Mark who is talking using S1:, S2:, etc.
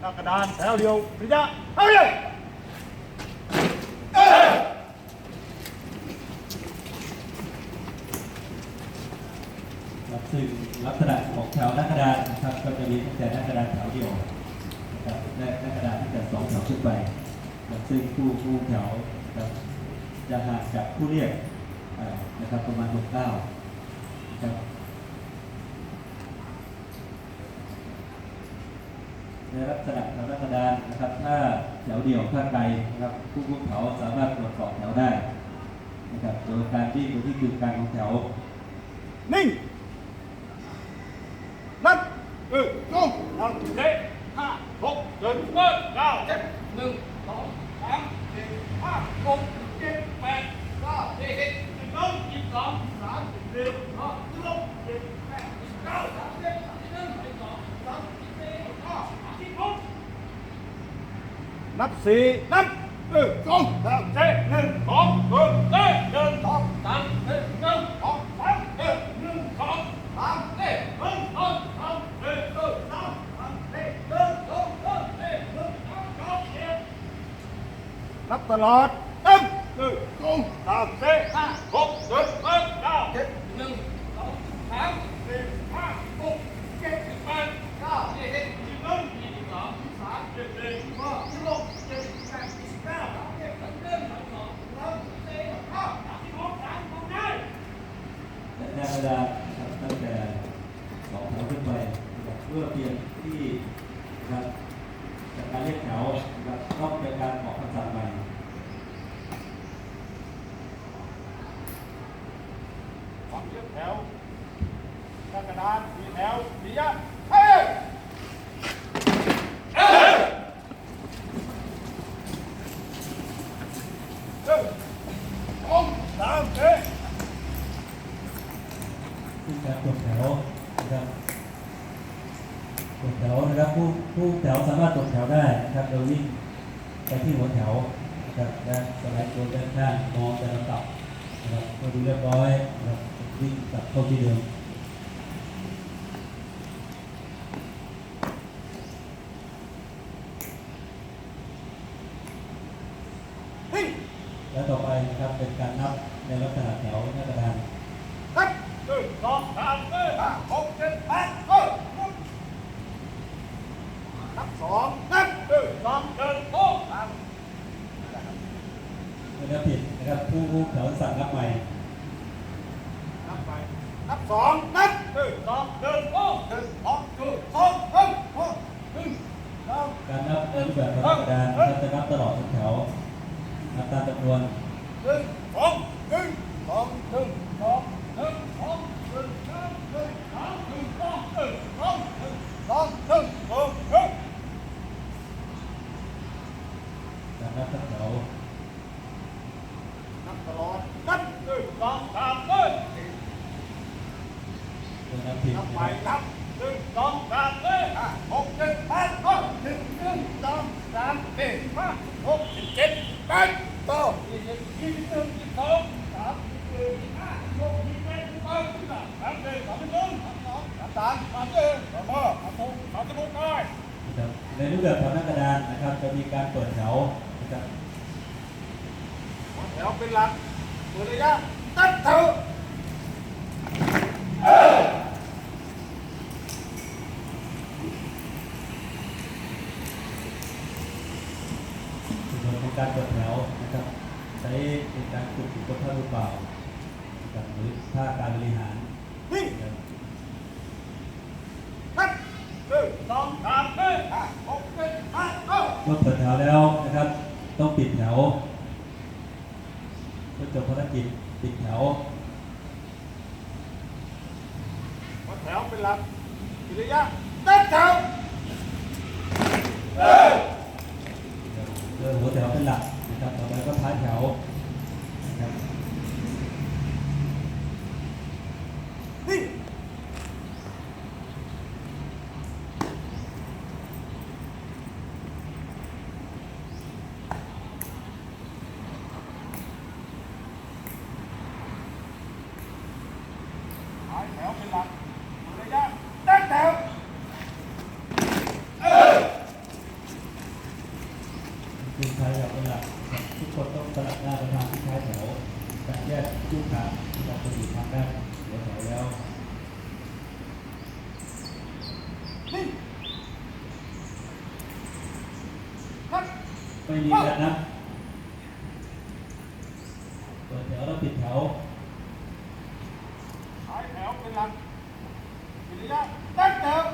S1: หน้ากระดานแถวเดียวพิยะเอาเลย
S2: ครับซึ่งลักษณะของแถวหน้ากระดานนะครับก็จะมีตั้งแต่หน้ากระดานแถวเดียวนะครับและหน้ากระดานที่จะสองแถวขึ้นไปครับซึ่งผู้ผู้แถวนะครับจะห่างจากผู้เรียกเอ่อนะครับประมาณ6ก้านะครับ ในลักษณะแถวน้ากระดานนะครับ ถ้าแถวเดียวถ้าไกลนะครับผู้ผู้แถวสามารถตรวจสอบแถวได้นะครับโดยการที่อยู่ที่กึ่งกลางของแถว
S1: นิ่งนับเออลงหนึ่งเจ็ดห้าหกเจ็ดแปดเก้าเจ็ด
S3: หนึ่งสองสามสี่ห้าหกเจ็ดแปดเก้าสิบสิบเอ็ดสิบสองสิบสามสิบสี่สิบห้าสิบหกสิบแปดสิบเก้าสามสิบสามสิบหนึ่งสิบสองสิบสามสิบสี่สิบห้าสิบหก
S1: นับสี่นับเออลงหนึ่งเจ็ดหนึ่งสองหนึ่งเจ็ดหนึ่งสอง
S3: สามหนึ่งหนึ่งสองสามเอ็ดหนึ่งสองสามเอ็ดหนึ่งสองสามเอ็ดหนึ่งสองสามเอ็ดหนึ่งสองสามเอ็ดหนึ่งสองสามเอ็ด
S1: นับตลอดนับหนึ่งสองสามสี่ห้าหกเจ็ดแปดเก้า
S3: เจ็ดหนึ่งสองสามสี่ห้าหกเจ็ดแปดเก้าสิบสิบเอ็ดสิบสองสิบสามสิบสี่สิบห้าสิบหกสิบเจ็ดสิบแปดสิบเก้าสามสิบสามสิบเอ็ดสามสิบสองสามสิบสี่สามสิบห้าสามสิบหกสามสิบหกได้
S2: และหน้าก รดานะครับตั้งแต่สองแถวขึ้นไปนะครับเพื่อเตรียมที่นะครับจากการเรียกแถวนะครับนอกจากการออกคำสั่งใหม่
S1: ฝังเรียกแถวหน้ากระดานสีแถวพิยะเฮ้ยหนึ่งสองสามสี่
S2: ซึ่งการกดแถวนะครับกดแถวนะครับผู้ผู้แถวสามารถกดแถวได้นะครับโดยวิ่งไปที่หัวแถวนะครับและสไลด์ตัวด้านข้างมองแต่ละตับนะครับพอดูเรียบร้อยนะครับวิ่งกลับเข้าที่เดิม
S1: นิ่ง
S2: และต่อไปนะครับเป็นการนับในลักษณะแถวหน้ากระดาน
S1: นับหนึ่ง สองสามสี่ห้าหกเจ็ดแปดเก้านับสองนับหนึ่งสองหนึ่งสองสาม
S2: เมื่อนับผิดนะครับผู้ผู้แถวสั่งนับใหม่
S1: นับไปนับสองนับหนึ่งสองหนึ่งสองหนึ่งสองหนึ่งสองหนึ่งสองหนึ่งสอง
S2: การนับในรูปแบบกระดานนะครับจะนับตลอดทุกแถวนับตามจำนวน
S1: หนึ่งสองหนึ่งสองหนึ่งสองหนึ่งสองหนึ่งสามหนึ่งสามหนึ่งสองหนึ่งสองหนึ่งสองหนึ่งสองหนึ่ง
S2: การนับทั้งแถว
S1: นับตลอดนับหนึ่งสองสามหนึ่ง
S2: เมื่อ นับผิด
S1: นับไปนับหนึ่งสองสามสี่ห้าหกเจ็ดแปดเก้าหนึ่งหนึ่งสองสามสี่ห้าหกเจ็ดแปดเก้ายี่สิบยี่สิบหนึ่งยี่สิบสองสามสิบสี่สิบห้าสิบหกสิบเจ็ดสิบแปดสิบเก้าสามสิบสามสิบหนึ่งสามสองสามสามสามสี่สามห้าสามหกสามสิบหกได้
S2: ในรูปแบบแถวหน้ากระดานนะครับ จะมีการเปิดแถวนะครับ
S1: แถวเป็นหลักตัวระยะตัดแถว
S2: ในส่วนของการเปิดแถวนะครับ ใช้ในการฝึกบุคคลท่าหรือเปล่านะครับหรือท่าการบริหาร
S1: นี่
S2: นะครับ
S1: นับหนึ่งสองสามสี่ห้าหกเจ็ดแปดเก้า
S2: เมื่อเปิดแถวแล้วนะครับ ต้องปิดแถวเพื่อจบภารกิจปิดแถว
S1: หัวแถวเป็นหลักตัวระยะตัดแถว
S2: เริ่มหัวแถวเป็นหลักนะครับต่อไปก็ท้ายแถวนะครับ
S1: นี่ ท้ายแถวเป็นหลักตัวระยะตั้งแถว
S2: ยืนท้ายแถวเป็นหลักทุกคนต้องสลับหน้าไปทางที่ท้ายแถวการแยกคู่ทางที่เราจะอยู่ทางด้านหัวแถวแล้วไม่มีแล้วนะเปิดแถวแล้วปิดแถว
S1: ท้ายแถวเป็นหลักวิริยะตั้งเติม